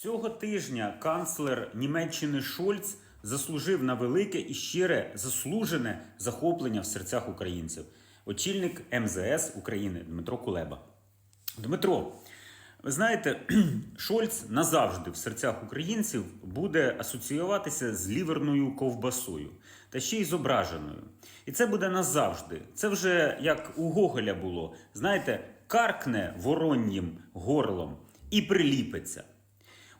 Цього тижня канцлер Німеччини Шольц заслужив на велике і щире заслужене захоплення в серцях українців. Очільник МЗС України Дмитро Кулеба. Дмитро, ви знаєте, Шольц назавжди в серцях українців буде асоціюватися з ліверною ковбасою та ще й зображеною. І це буде назавжди. Це вже як у Гоголя було. Знаєте, каркне вороннім горлом і приліпиться.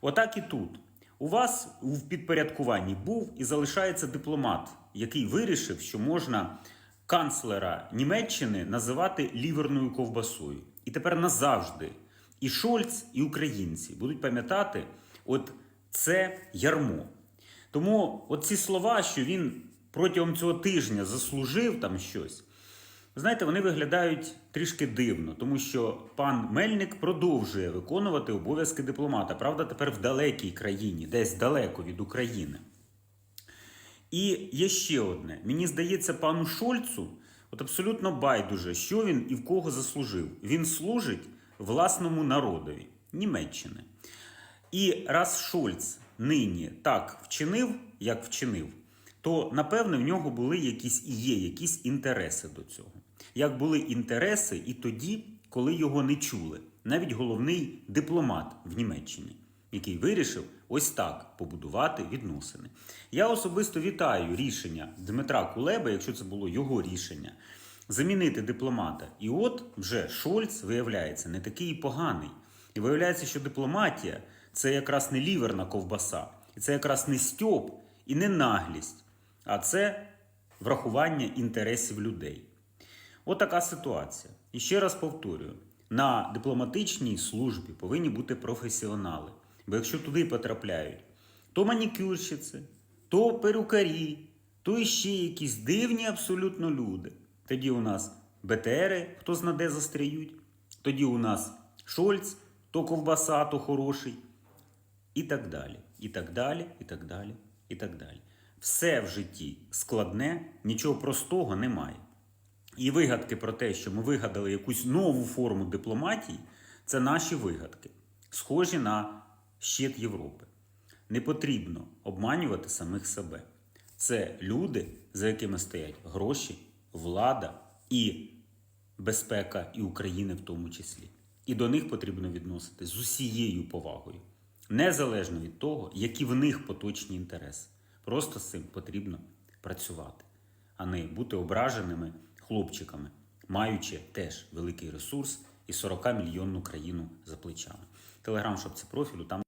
Отак і тут. У вас в підпорядкуванні був і залишається дипломат, який вирішив, що можна канцлера Німеччини називати ліверною ковбасою. І тепер назавжди і Шольц, і українці будуть пам'ятати, от це ярмо. Тому от ці слова, що він протягом цього тижня заслужив там щось, знаєте, вони виглядають трішки дивно, тому що пан Мельник продовжує виконувати обов'язки дипломата. Правда, тепер в далекій країні, десь далеко від України. І є ще одне. Мені здається, пану Шольцу от абсолютно байдуже, що він і в кого заслужив. Він служить власному народові Німеччини. І раз Шольц нині так вчинив, як вчинив, то напевне в нього були якісь і є якісь інтереси до цього. Як були інтереси і тоді, коли його не чули, навіть головний дипломат в Німеччині, який вирішив ось так побудувати відносини. Я особисто вітаю рішення Дмитра Кулеба, якщо це було його рішення, замінити дипломата. І от вже Шольц виявляється не такий поганий. І виявляється, що дипломатія це якраз не ліверна ковбаса, і це якраз не стьоп і не наглість, а це врахування інтересів людей. От ситуація. І ще раз повторюю: на дипломатичній службі повинні бути професіонали. Бо якщо туди потрапляють то манікюрщиці, то перукарі, то іще якісь дивні абсолютно люди. Тоді у нас БТРи, хто знаде, застряють, тоді у нас Шольц, то ковбаса, то хороший. І так далі. І так далі, і так далі, і так далі. Все в житті складне, нічого простого немає. І вигадки про те, що ми вигадали якусь нову форму дипломатії, це наші вигадки, схожі на щит Європи. Не потрібно обманювати самих себе. Це люди, за якими стоять гроші, влада і безпека і України в тому числі. І до них потрібно відноситись з усією повагою, незалежно від того, які в них поточні інтереси. Просто з цим потрібно працювати, а не бути ображеними хлопчиками, маючи теж великий ресурс і 40 мільйонну країну за плечами. Телеграм, щоб це профілю там.